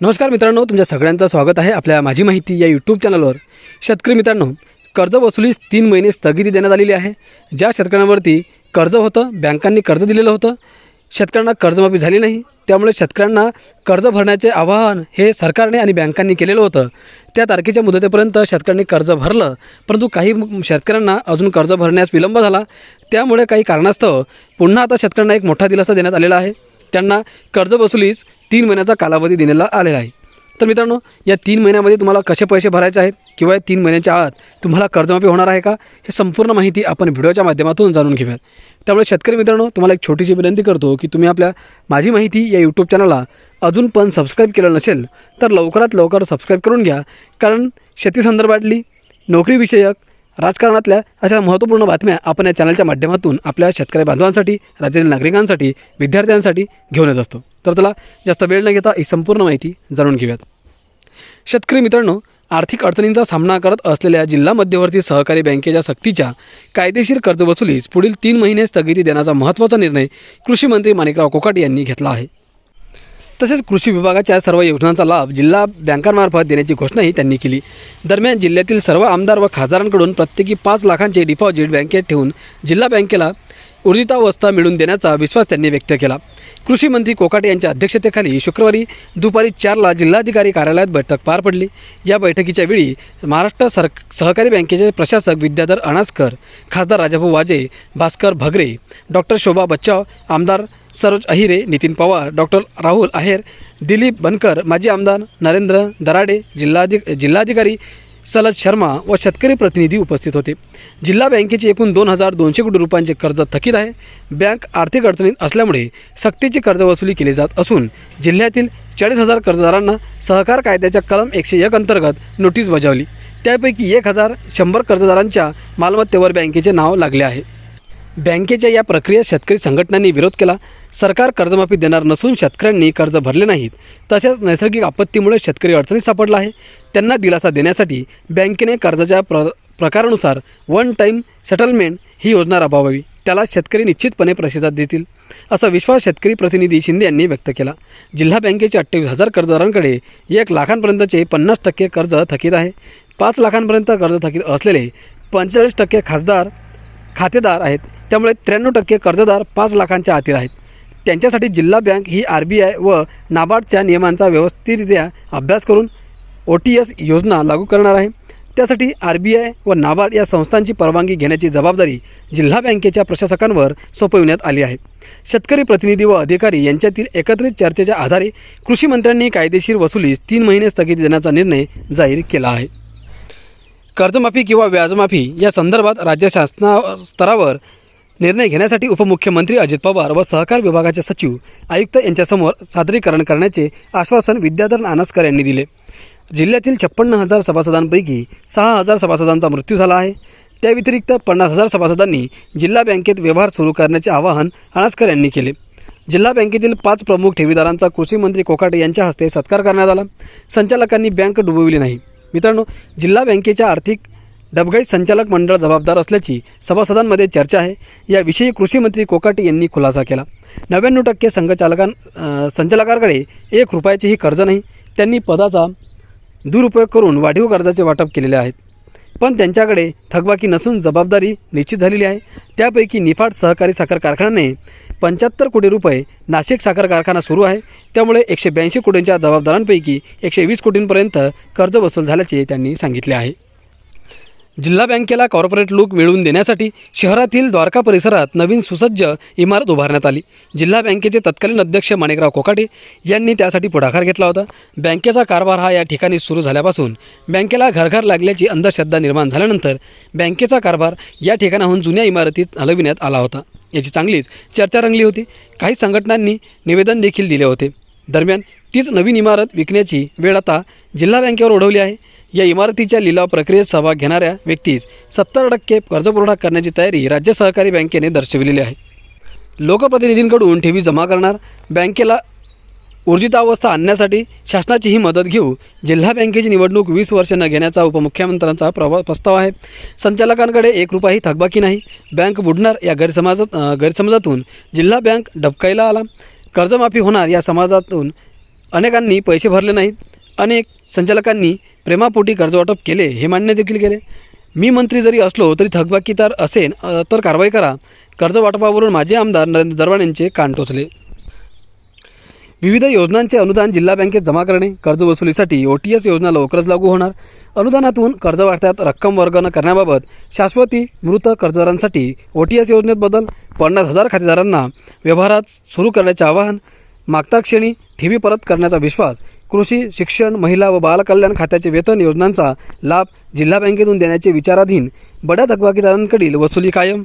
नमस्कार मित्रांनो तुमच्या सगळ्यांचं स्वागत आहे आपल्या माझी माहिती या यूट्यूब चॅनलवर शेतकरी मित्रांनो कर्ज वसुलीस तीन महिने स्थगिती देण्यात आलेली आहे. ज्या शेतकऱ्यांवरती कर्ज होतं बँकांनी कर्ज दिलेलं होतं शेतकऱ्यांना कर्जमाफी झाली नाही त्यामुळे शेतकऱ्यांना कर्ज भरण्याचे आवाहन हे सरकारने आणि बँकांनी केलेलं होतं. त्या तारखेच्या मुदतीपर्यंत शेतकऱ्यांनी कर्ज भरलं परंतु काही शेतकऱ्यांना अजून कर्ज भरण्यास विलंब झाला. त्यामुळे काही कारणास्तव पुन्हा आता शेतकऱ्यांना एक मोठा दिलासा देण्यात आलेला आहे. त्यांना कर्ज वसुलीस तीन महिन्याचा कालावधी देण्याला आलेला आहे. तर मित्रांनो या तीन महिन्यामध्ये तुम्हाला कसे पैसे भरायचे आहेत किंवा या तीन महिन्याच्या आत तुम्हाला कर्जमाफी होणार आहे का हे संपूर्ण माहिती आपण व्हिडिओच्या माध्यमातून जाणून घेऊयात. त्यामुळे शेतकरी मित्रांनो तुम्हाला एक छोटीशी विनंती करतो की तुम्ही आपल्या माझी माहिती या यूट्यूब चॅनलला अजून पण सबस्क्राईब केलं नसेल तर लवकरात लवकर सबस्क्राईब करून घ्या. कारण शेतीसंदर्भातली नोकरीविषयक राजकारणातल्या अशा महत्त्वपूर्ण बातम्या आपण या चॅनलच्या माध्यमातून आपल्या शेतकरी बांधवांसाठी राज्यातील नागरिकांसाठी विद्यार्थ्यांसाठी घेऊन येत असतो. तर चला जास्त वेळ न घेता ही संपूर्ण माहिती जाणून घेऊयात. शेतकरी मित्रांनो आर्थिक अडचणींचा सामना करत असलेल्या जिल्हा मध्यवर्ती सहकारी बँकेच्या सक्तीच्या कायदेशीर कर्जवसुलीस पुढील तीन महिने स्थगिती देण्याचा महत्त्वाचा निर्णय कृषी मंत्री माणिकराव कोकाटे यांनी घेतला आहे. तसेच कृषी विभागाच्या सर्व योजनांचा लाभ जिल्हा बँकांमार्फत देण्याची घोषणाही त्यांनी केली. दरम्यान जिल्ह्यातील सर्व आमदार व खासदारांकडून प्रत्येकी पाच लाखांचे डिपॉझिट बँकेत ठेवून जिल्हा बँकेला ऊर्जितावस्था मिळवून देण्याचा विश्वास त्यांनी व्यक्त केला. कृषी मंत्री कोकाटे यांच्या अध्यक्षतेखाली शुक्रवारी दुपारी चारला जिल्हाधिकारी कार्यालयात बैठक पार पडली. या बैठकीच्या वेळी महाराष्ट्र सर सहकारी बँकेचे प्रशासक विद्याधर अणासकर खासदार राजाभाऊ वाजे भास्कर भगरे डॉक्टर शोभा बच्चाव आमदार सरोज अहिरे नितीन पवार डॉक्टर राहुल आहेर दिलीप बनकर माजी आमदार नरेंद्र दराडे जिल्हाधिक जिल्हाधिकारी सलज शर्मा व शेतकरी प्रतिनिधी उपस्थित होते. जिल्हा बँकेचे एकूण दोन हजार दोनशे कोटी रुपयांचे कर्ज थकीत आहे. बँक आर्थिक अडचणीत असल्यामुळे सक्तीची कर्ज वसुली केली जात असून जिल्ह्यातील चाळीस हजार कर्जदारांना सहकार कायद्याच्या कलम एकशे एक अंतर्गत नोटीस बजावली. त्यापैकी एक हजार शंभर कर्जदारांच्या मालमत्तेवर बँकेचे नाव लागले आहे. बँकेच्या या प्रक्रियेत शेतकरी संघटनांनी विरोध केला. सरकार कर्जमाफी देणार नसून शेतकऱ्यांनी कर्ज भरले नाहीत. तसेच नैसर्गिक आपत्तीमुळे शेतकरी अडचणीत सापडला आहे. त्यांना दिलासा देण्यासाठी बँकेने कर्जाच्या प्र प्रकारानुसार वन टाईम सेटलमेंट ही योजना राबवावी. त्याला शेतकरी निश्चितपणे प्रतिसाद देतील असा विश्वास शेतकरी प्रतिनिधी शिंदे यांनी व्यक्त केला. जिल्हा बँकेचे अठ्ठावीस हजार कर्जदारांकडे एक लाखांपर्यंतचे पन्नास टक्के कर्ज थकीत आहे. पाच लाखांपर्यंत कर्ज थकीत असलेले पंचेचाळीस टक्के खासदार खातेदार आहेत. त्यामुळे त्र्याण्णव टक्के कर्जदार पाच लाखांच्या आतील आहेत. त्यांच्यासाठी जिल्हा बँक ही आर बी आय व नाबार्डच्या नियमांचा व्यवस्थितरित्या अभ्यास करून ओ टी एस योजना लागू करणार आहे. त्यासाठी आर बी आय व नाबार्ड या संस्थांची परवानगी घेण्याची जबाबदारी जिल्हा बँकेच्या प्रशासकांवर सोपविण्यात आली आहे. शेतकरी प्रतिनिधी व अधिकारी यांच्यातील एकत्रित चर्चेच्या आधारे कृषी मंत्र्यांनी कायदेशीर वसुलीस तीन महिने स्थगिती देण्याचा निर्णय जाहीर केला आहे. कर्जमाफी किंवा व्याजमाफी या संदर्भात राज्य शासना स्तरावर निर्णय घेण्यासाठी उपमुख्यमंत्री अजित पवार व सहकार विभागाचे सचिव आयुक्त यांच्यासमोर सादरीकरण करण्याचे आश्वासन विद्याधर नानसकर यांनी दिले. जिल्ह्यातील छप्पन्न हजार सभासदांपैकी सहा हजार सभासदांचा मृत्यू झाला आहे. त्या व्यतिरिक्त पन्नास हजार सभासदांनी जिल्हा बँकेत व्यवहार सुरू करण्याचे आवाहन अनासकर यांनी केले. जिल्हा बँकेतील पाच प्रमुख ठेवीदारांचा कृषी मंत्री कोकाटे यांच्या हस्ते सत्कार करण्यात आला. संचालकांनी बँक डुबविली नाही. मित्रांनो जिल्हा बँकेच्या आर्थिक डबघाई संचालक मंडळ जबाबदार असल्याची सभासदांमध्ये चर्चा आहे. याविषयी कृषी मंत्री कोकाटे यांनी खुलासा केला. नव्याण्णव टक्के संघचालकां संचालकाकडे संचालकांकडे एक रुपयाचेही कर्ज नाही. त्यांनी पदाचा दुरुपयोग करून वाढीव कर्जाचे वाटप केलेले आहेत. पण त्यांच्याकडे थकबाकी नसून जबाबदारी निश्चित झालेली आहे. त्यापैकी निफाड सहकारी साखर कारखान्याने पंच्याहत्तर कोटी रुपये नाशिक साखर कारखाना सुरू आहे. त्यामुळे एकशे ब्याऐंशी कोटींच्या जबाबदारांपैकी एकशे वीस कोटींपर्यंत कर्ज वसूल झाल्याचे त्यांनी सांगितले आहे. जिल्हा बँकेला कॉर्पोरेट लूक मिळवून देण्यासाठी शहरातील द्वारका परिसरात नवीन सुसज्ज इमारत उभारण्यात आली. जिल्हा बँकेचे तत्कालीन अध्यक्ष माणिकराव कोकाटे यांनी त्यासाठी पुढाकार घेतला होता. बँकेचा कारभार हा या ठिकाणी सुरू झाल्यापासून बँकेला घरघर लागल्याची अंधश्रद्धा निर्माण झाल्यानंतर बँकेचा कारभार या ठिकाणाहून जुन्या इमारतीत हलविण्यात आला होता. याची चांगलीच चर्चा रंगली होती. काही संघटनांनी निवेदन देखील दिले होते. दरम्यान तीच नवीन इमारत विकण्याची वेळ आता जिल्हा बँकेवर ओढवली आहे. या इमारतीच्या लिलाव प्रक्रियेत सहभाग घेणाऱ्या व्यक्तीस सत्तर टक्के कर्जपुरवठा करण्याची तयारी राज्य सहकारी बँकेने दर्शविलेली आहे. लोकप्रतिनिधींकडून ठेवी जमा करणार बँकेला ऊर्जितावस्था आणण्यासाठी शासनाची ही मदत घेऊ जिल्हा बँकेची निवडणूक वीस वर्ष न घेण्याचा उपमुख्यमंत्र्यांचा प्रवा प्रस्ताव आहे. संचालकांकडे एक रुपयाही थकबाकी नाही. बँक बुडणार या गैरसमाजात गैरसमजातून जिल्हा बँक डबकायला आला. कर्जमाफी होणार या समाजातून अनेकांनी पैसे भरले नाहीत. अनेक संचालकांनी प्रेमापोटी कर्जवाटप केले हे मान्य देखील केले. मी मंत्री जरी असलो तरी थकबाकीदार असेन तर कारवाई करा. कर्जवाटपावरून माजी माझे आमदार नरेंद्र दरवाण यांचे कान टोचले. विविध योजनांचे अनुदान जिल्हा बँकेत जमा करणे कर्ज वसुलीसाठी ओ टी एस योजना लवकरच लागू होणार. अनुदानातून कर्जवाटत्यात रक्कम वर्ग न करण्याबाबत शाश्वती मृत कर्जदारांसाठी ओ टी एस योजनेत बदल पन्नास हजार खातेदारांना व्यवहारात सुरू करण्याचे आवाहन मागता क्षणी ठेवी परत करण्याचा विश्वास कृषी शिक्षण महिला व बालकल्याण खात्याचे वेतन योजनांचा लाभ जिल्हा बँकेतून देण्याचे विचाराधीन बड्या थकबाकीदारांकडील वसुली कायम